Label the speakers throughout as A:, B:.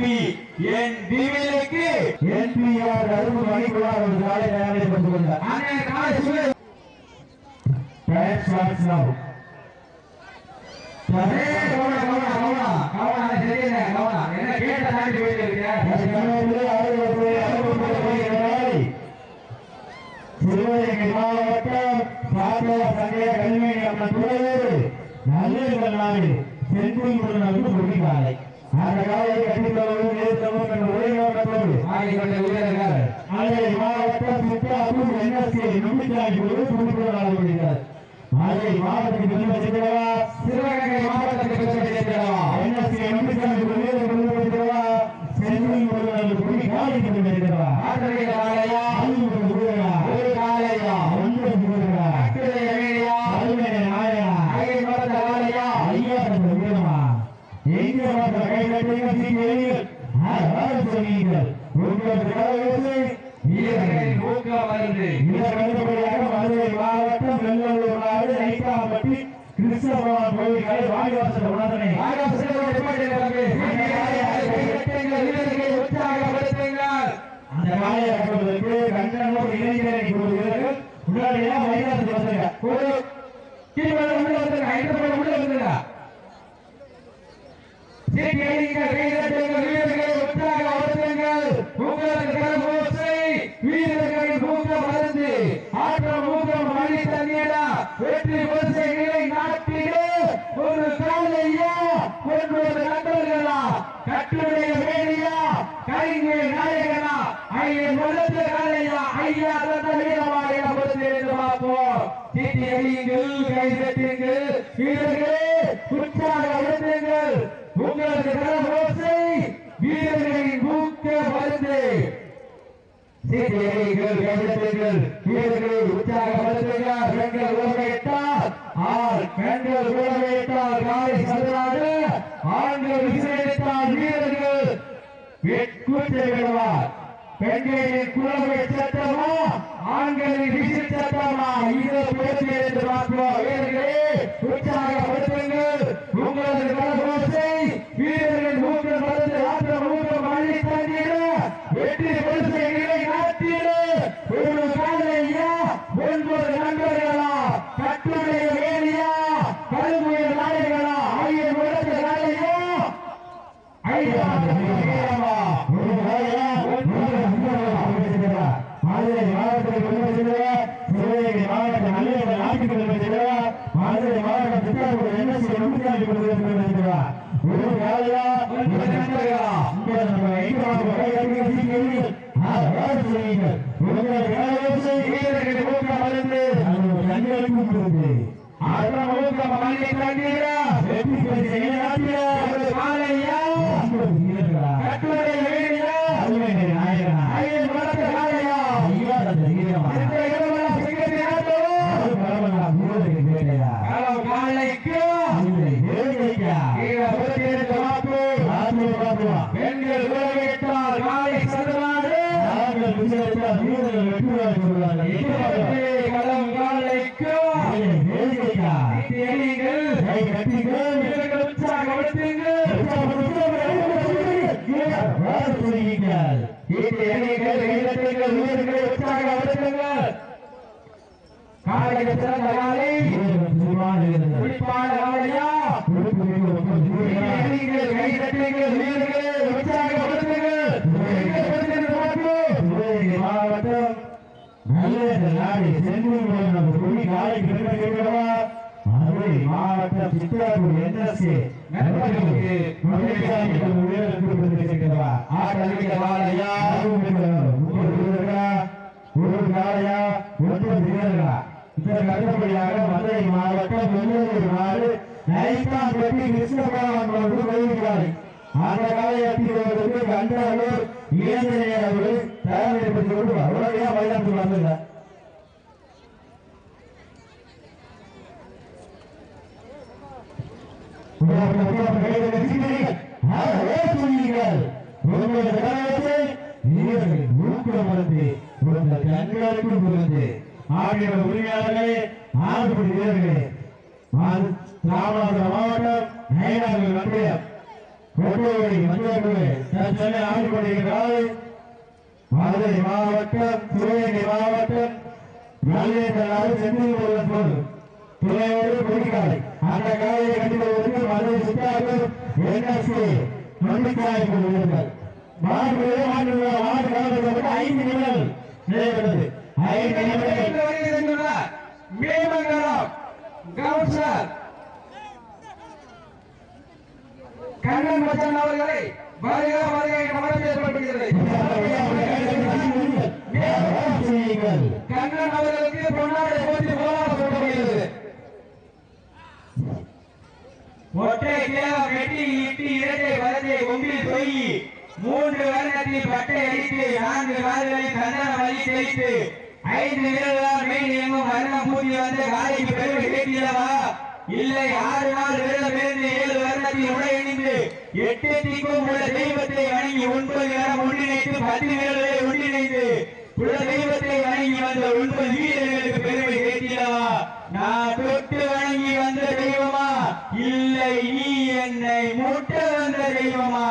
A: அன்பி என் திவிலுக்கு
B: அரும்பு மணிக்குள்ளார் ஒரு காலை தயாரிக்கப்பட்டுக் கொண்டார்
A: அண்ணே காலை
B: டைம் ஸ்டார்ட்ஸ் நவ் சிவகங்கை மாவட்டம் சங்கைய கல்வி நம்ம துறையோடு நல்ல நாடு செந்தில் அந்த காலை கட்டித்தளவும் நேர்த்தமும் என்ற ஒரே நோக்கத்தோடு
A: ஆகிக்கொண்ட வீரர்கள்
B: மதுரை மாவட்டம் சித்தாப்பூர் என்எஸ்கே நுண்ணிச்சாமி மதுரை மாவட்டத்துக்கு பெருமை சேர்க்கிறவா
A: சிவகங்கை மாவட்டத்துக்கு பெருமை சேர்க்கிறவா?
B: என்எஸ்கே நுண்ணிச்சாமி குழு பெருமை சேர்க்கிறவா செந்தில் முருகனுக்கு துணி காலை பெருமை சேர்க்கிறவா
A: ஆதரவு காளையா?
B: ஆளுநர் முருகனா
A: ஒரு காளையா?
B: ஒன்று முருகனா
A: அக்கிரைய வீடியா?
B: அருமை நாயனா
A: ஐயன் வளர்த்த காளையா?
B: ஐயா தந்த வீரமா எங்க பார்த்த கை கட்டுங்க சீக்கிரம் ஆறு சொன்னீர்கள் உங்களுக்கு கலவரத்தை
A: வீரர்களின் ஊக்க மருந்து.
B: இதற்கு அடுத்தபடியாக மதுரை மாவட்டம் வெள்ளலூர் நாடு ஐக்காம்பட்டி கிருஷ்ணபகவான் கோயில் கலை வாடிவாசல் உணர்ந்தனை
A: ஆகாச சிறுவன் நிப்பாட்டுங்க தம்பி. கைதட்டுங்கள், வீரர்களை உற்சாகப்படுத்துங்கள்.
B: அந்த காலையை கட்டுவதற்கு கண்டனூர் இளைஞரை கூறுகிறார்கள் உடனடியாக மைதானத்துக்கு வந்துருங்க
A: ஒரு கீழே உள்ள வந்துருங்க, ஐந்து பேர் உள்ள வந்துருங்க. சீட்டி அடியுங்கள், கைதட்டுங்கள், வீரர்களை உற்சாகப்படுத்துங்கள். உங்களுக்கு கரகோசை, வீரர்களின் ஊக்க மருந்து. ஆற்றம் ஊக்கம் மணி தண்ணீரா, வெற்றி ஓசை நாட்டிலே ஒரு காலையா ஒன்பது நண்பர்களா கட்டுடைய வேலையா கைங்கே நாயகனா? ஐயன் வளர்த்த காலையா? ஐயா தந்த வீரமா பொறுத்திருந்து பார்ப்போம். கை தட்டுங்கள். வீரர்களே உங்களுக்கு வீரர்களின் மூக்க மருந்து. பெண்களின் குலவை சட்டமா ஆண்களின் விசில் சட்டமா இதை பேசி எடுத்து பார்ப்போம் உற்சாகப்படுத்துங்கள். உங்களது கலகோசை வீரர்கள் ஊக்கம் மருந்து ஆற்றம் ஊக்கம் அள்ளி தண்ணீர வெற்றி பரிசை நிலை நாட்டிட ஒரு காலையா ஒன்பது நண்பர்களா கட்டுடைய வேலியா கருங்குயில் நாயகனா ஐயன் உலக நாளையா ஐயா வீரமா
B: ஒரு காலையா ஒன்று நண்பர்களா மதுரை மாவட்டத்தில் பெருமை சேர்ந்தவா சிவகங்கை மாவட்ட நல்ல நாட்டுக்கு மதுரை மாவட்ட சித்தாபுரம் என்எஸ்சி நுண்ணிச்சாமி குழு ஒரு காலையா
A: ஒன்பது நண்பர்களா
B: இங்க நம்ம ஐக்கியமாக கை கட்டுங்க சீக்கிரம் ஆறு சொல்லுங்கள் உங்களுக்கு கலவரத்தை
A: வீரர்கள் ஊக்க மருந்து
B: அது கண்களுக்கும் இருக்கு
A: ஆற்றம் ஊக்கம் அள்ளி தண்ணீர
B: வெற்றி பரிசை நாட்டிய
A: ஒரு காலையா
B: ஐம்பது வீரர்களா
A: கட்டுடைய வேலியா
B: அருமை நாயகனா
A: ஐயன் வளர்த்த காலையா
B: ஐயா தந்த வீரமா
A: இந்த இடமெல்லாம் சிங்கத்தை ஆட்டவும்
B: அது பரவலா வீரருக்கு வேலையா
A: களம் காலைக்கு
B: இல்லை வேலையா
A: கீழே புறத்திலிருந்து வாக்கு
B: நாட்டு பார்க்கலாம்
A: பெண்கள் உலகிட்டால் காலை சதுராடு
B: நாங்கள் விசாரித்தால் வீரர்கள் வெற்றி சொல்வார்கள் எதிர்பார்க்கலாம்
A: களம் காலைக்கு
B: வேலையா
A: எலிகள்
B: கை கட்டிகள்
A: வீரர்கள் உற்சாகப்படுத்துங்கள்
B: சொல்லுங்கள்
A: வீட்டு எலிகள் வீரர்கள் வீரர்களை உற்சாகப்படுத்துங்கள் காலைக்கு சிறந்த காலை குளிப்பான காலையா எலிகள் கை தட்டுங்கள் வீரர்களை உற்சாகப்படுத்துங்கள் வீரர்கள் பரிசு பார்ப்போம்.
B: மாவட்டம் நல்ல நாடு செந்தூர் நம்ம துணி காலை பெருமை கேட்கிறவா மதுரை மாவட்டம் சித்தாபூர் என்எஸ்ஏ
A: நண்பர்களுக்கு
B: மதுரைசாமி வீரருக்கு பெருமை சேர்க்கிறவா
A: ஆட்டமிக்க காலையா
B: ஒரு காலையா ஒன்பது வீரர்களா இதற்கு அடுத்தபடியாக மதுரை மாவட்டம் வெள்ளூர் நாடு நைட்டாம் பெட்டி கிருஷ்ணபகவான் அவர்கள் கோயில்காலை அந்த காலையத்திற்கு கண்டனூர் இளைஞரை அவர்கள் தயாரிப்பது கொண்டு உடனடியாக மைதானத்துக்கு ஆகிய உரிமையாளர்களே ஆறுபடி வீரர்களே ராமநாதபுரம் மாவட்டம் நயனார்கள் ஒன்றியம் கோட்டை மஞ்சள் தற்சமயம் ஆடிக்கொண்டிருக்கிறார் மதுரை மாவட்டம் சிவகங்கை மாவட்டம் நல்லேந்தலாறு செந்தில் போது துணையோடு குடிக்காலை அந்த காலையை கட்டிடுவதற்கு மதுரை சித்தார்கள் என்எஸ்கே நொண்டிக்காய் கொள்கிறார்கள் மாடு மாடு காலப்பட்டு ஐந்து நிமிடங்கள் நிறைவேறது
C: மேமங்கலம் கவுன்சிலர் கண்ணன் மச்சான் அவர்களை வருக வருக என்ற வரவேற்படுகிறது
B: செய்யுங்கள்
C: கண்ணன் அவர்களுக்கு பொன்னாடை போட்டி போராட சொல்லப்படுகிறது ஒற்றை கிழவம் வெட்டி இட்டி இரட்டை வரத்தை கொம்பில் தொய் மூன்று வருடத்தில் பட்டை அடித்து நான்கு கால்களில் சந்தன வலி தெளித்து ஐந்து வீரர்களால் மேல் எங்கும் வர்ணம் பூஜை வந்து காலைக்கு பெருமை கேட்கிறவா இல்லை ஆறு நாள் விரதம் இருந்து ஏழு வருடத்தில் உடையணிந்து எட்டு திக்கும் உள்ள தெய்வத்தை வணங்கி ஒன்பது நேரம் ஒன்றிணைத்து பத்து வீரர்களை ஒன்றிணைந்து உள்ள தெய்வத்தை வணங்கி வந்த ஒன்பது வீரர்களுக்கு பெருமை கேட்கிறவா நான் தொட்டு வணங்கி வந்த தெய்வமா? இல்லை நீ என்ன முட்ட வந்த தெய்வமா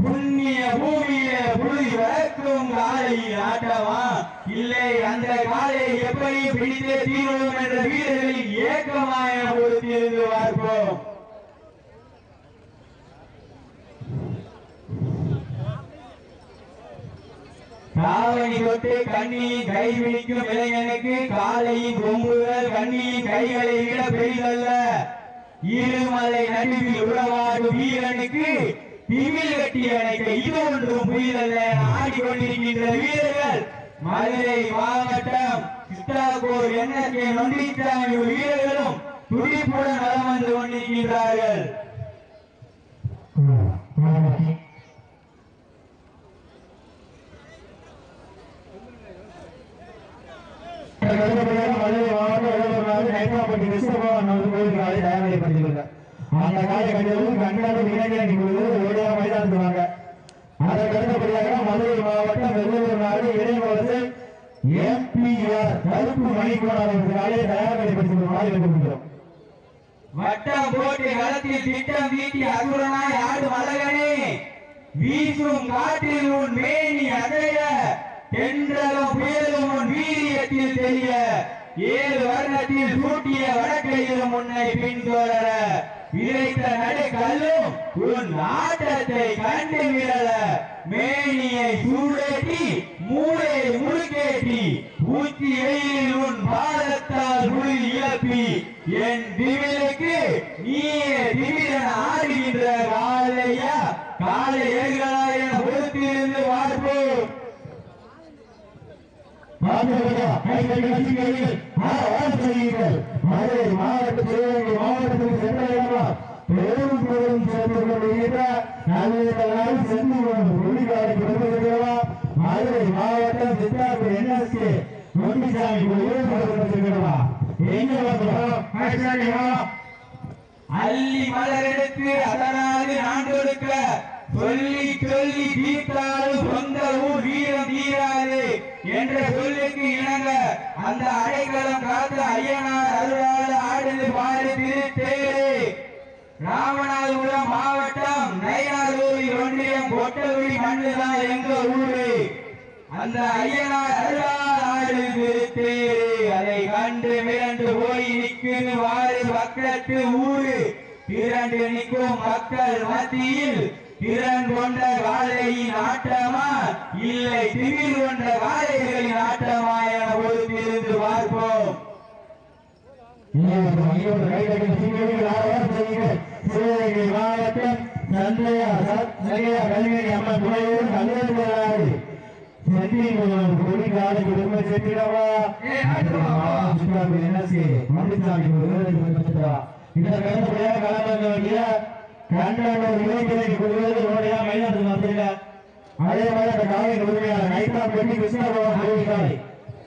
C: புண்ணிய பூமியில புலி வளர்க்கும் காலையில் ஆட்டமா இல்லை அந்த காலையை எப்படி பிடித்தே தீர்வோம் என்ற வீரர்களின் ஏக்கமாய பொறுத்திருந்து பார்ப்போம். காவணி தொட்டு கண்ணியின் கை பிடிக்கும் இளைஞனுக்கு காலையின் கொம்புகள் கண்ணியின் கைகளை விட பெரிதல்ல. இருமலை நடுவில் உறவாடும் வீரனுக்கு திமிழ் கட்டி அணைக்க இது ஒன்றும் புரியதல்ல ஆடிக்கொண்டிருக்கின்ற வீரர்கள் மதுரை மாவட்டம் சித்தாகோர் என்எஸ்கே நொண்டிச்சாமி வீரர்களும் துடிப்புடன் நலம் வந்து கொண்டிருக்கின்றார்கள்
B: மதுரை மாவட்டம் நைட்ராப்பட்டி கிருஷ்ணபவன் வந்து கோயிலுக்காக தயாரிப்படுத்திருக்காங்க அந்த காலை கட்டியது கண்ணாடி இளைஞரணி குழு ஓடியா மைதானத்துக்கு வாங்க அதற்கு அடுத்தபடியாக மதுரை மாவட்டம் வெள்ளூர் நாடு இடைவரசு எம்பிஆர் கருப்பு மணிக்கூடாரம் காலையை தயாரிப்படுத்தி கொண்டிருக்கிறோம்
C: வட்டம் போட்டு களத்தில் திட்டம் வீட்டி அசுரனாய் ஆடு மலகனே. வீசும் காற்றில் உன் மேனி அதைய தென்றலும் புயலும் உன் வீரியத்தில் தெரிய. ஏழு வருடத்தில் சூட்டிய வடக்கையிலும் உன்னை பின்தொடர. விதைத்த நடுக்கல்லும் உன் ஆட்டத்தை கண்டு விரல மேனியை சூடேற்றி மூளையை முழுக்கேற்றி பூச்சி வெயிலில் உன் பாதத்தால் முழு இழப்பி என் திவில நீயே திவிரன் ஆடுகின்ற காலையா காலை ஏர்களா என பொறுத்திருந்து பார்ப்போம்
B: மதுரை மாவட்ட சிவகங்கை மாவட்டத்துக்கு சென்றடையமா பெரும் பெரும் சேர்ந்து சென்று ஒளிகாலை மதுரை மாவட்டம் சித்தாபுரம் என்எஸ்கே நொண்டிசாமி கொடுத்திருக்கிறவா எங்க வந்தோம்
C: அள்ளி மலரெடுத்து எடுத்து நான் கொடுக்க சொல்லி சொல்லி தீர்த்தாலும் சொந்த ஊர் வீரம் தீராது என்ற சொல்லுக்கு இணங்க அந்த அடைக்கலம் காத்த ஐயனார் அருளால் ஆடுது பாடு திருத்தேரு ராமநாதபுரம் மாவட்டம் நயினார்கோவில் ஒன்றியம் கொட்டகுடி மண்ணுதான் எங்க ஊரு. அந்த ஐயனார் அருளால் ஆடு திருத்தேரு அதை கண்டு மிரண்டு போய் நிற்குன்னு வாரு பக்கத்து ஊரு. இரண்டு நிற்கும் மக்கள் மத்தியில் திறன் கொண்ட காளையின் ஆட்டமா? இல்லை திமிர் கொண்ட காளைகளின் ஆட்டமா என பொறுத்திருந்து பார்ப்போம்.
B: சிவகங்கை மாவட்டம் சந்தையா சந்தையா கல்வியணி அம்மன் துணையோடு கல்யாணம் செந்தில் கொடி காலை குடும்ப செட்டிடவா என்எஸ்கே மந்திசாமி இதற்கு அடுத்தபடியாக கலந்து வேண்டிய கண்டனூர் இளைஞரை கொள்வது ஓடையா அதே மாதிரி அந்த காலை உரிமையான நைட்டா பெட்டி கிருஷ்ணபவன் கோவிக்காலை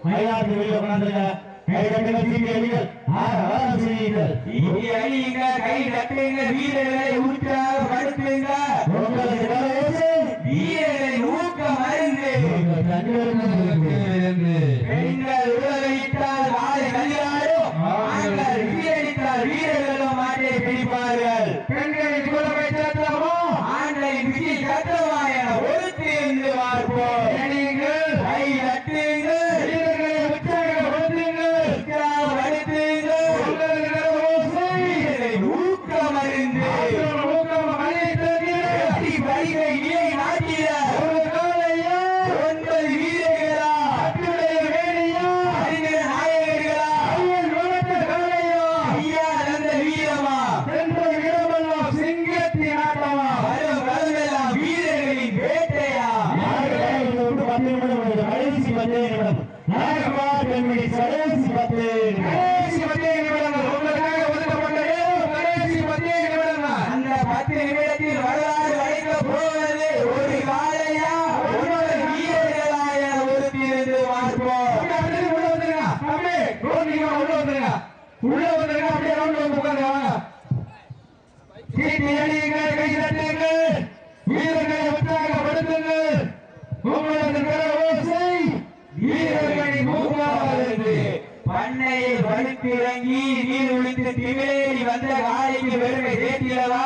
B: மைதானத்துக்கு வெளியே கொண்டாந்துருங்க கை கட்டுங்க தீட்டி அடிகள் ஆறாம் செய்யுங்கள்
C: இங்கே அழியுங்க கை கட்டுங்க வீரர்களை ஊற்றாக படுத்துங்க.
B: உங்களுக்கு
C: ஊக்கம் அறிந்து பெண்கள் போவது ஒரு காலையா ஒன்பது வீரர்களா என ஒருத்திருந்து பார்ப்போம்
A: உள்ள வந்துருங்க. அப்படியே ரோட் உள்ள வந்துருங்க. உள்ள வந்துருங்க. அப்படியே ரோட்ல வந்து உட்காருங்க. வாங்க சீட்டி அடியுங்கள் கை தட்டுங்கள். வீரர்களை உற்சாகப்படுத்துங்கள். உங்களது கர ஓசை
C: வீரர்களை மூக்காவது பண்ணையை வலுக்கிறங்கி நீர் ஒழித்து திமிரேறி வந்த காலைக்கு வெறுமை சேர்த்திடவா?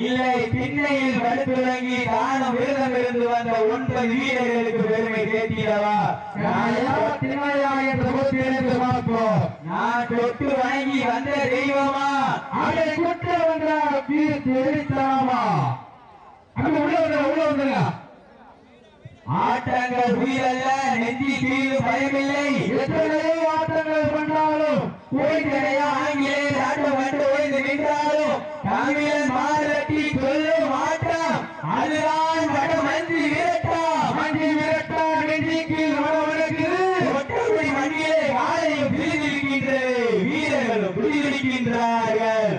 C: இல்லை திண்ணையில் வலுக்கிறங்கி தானும் விரதம் இருந்து வந்த ஒன்பது வீரர்களுக்கு பெருமை சேர்த்திடவா?
A: நாளையா திண்ணையா என்ற போட்டியிலிருந்து
C: நான் தொட்டு வணங்கி வந்த தெய்வமா?
A: அதை குற்ற வந்த வீர் தெரிவித்தாமா அங்க உள்ள வந்துருங்க உள்ள வந்துருங்க
C: ஆட்டங்கள் உயிரல்ல நெஞ்சி தீவு பயமில்லை.
A: எத்தனையோ ஆட்டங்கள் பண்ணாலும்
C: ஓய்ந்தடையா ஆங்கிலே நாட்டம் கண்டு ஓய்ந்து நின்றாலும் தமிழன் மாதட்டி சொல்லும் ஆட்டம் அதுதான் வட மஞ்சி விரட்டா.
A: மஞ்சி விரட்டா நெஞ்சிக்கு மனவனுக்குது
C: ஒற்றக்குடி மண்ணிலே காலையும் பிரிந்திருக்கின்றது வீரர்களும் பிரிந்திருக்கின்றார்கள்.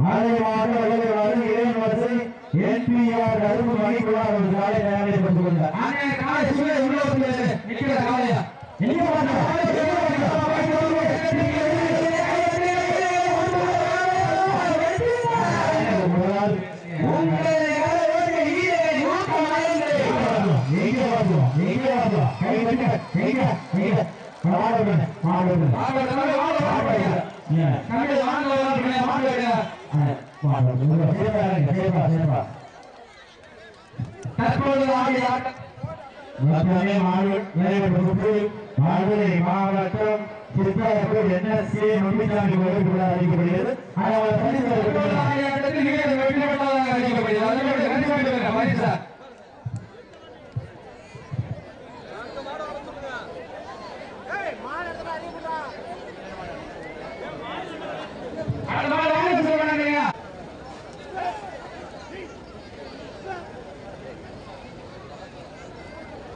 A: மாலை மாதம் இறைவன் வரிசை. என்பிஆர் அரும்பு மணிக்குள்ளார் ஒரு காலை தயாரித்து கொண்டார். அங்கே காலை சுழ உள்ள நிக்கிற காலையா? எங்க
C: ஊக்கம்
A: மதுரை மாவட்டம் சித்தாப்பூர் என்எஸ்சி நொண்டிசாமி கோவில் அறிவிக்கப்படுகிறது. ஆனால் அறிவிக்கப்படுகிறது.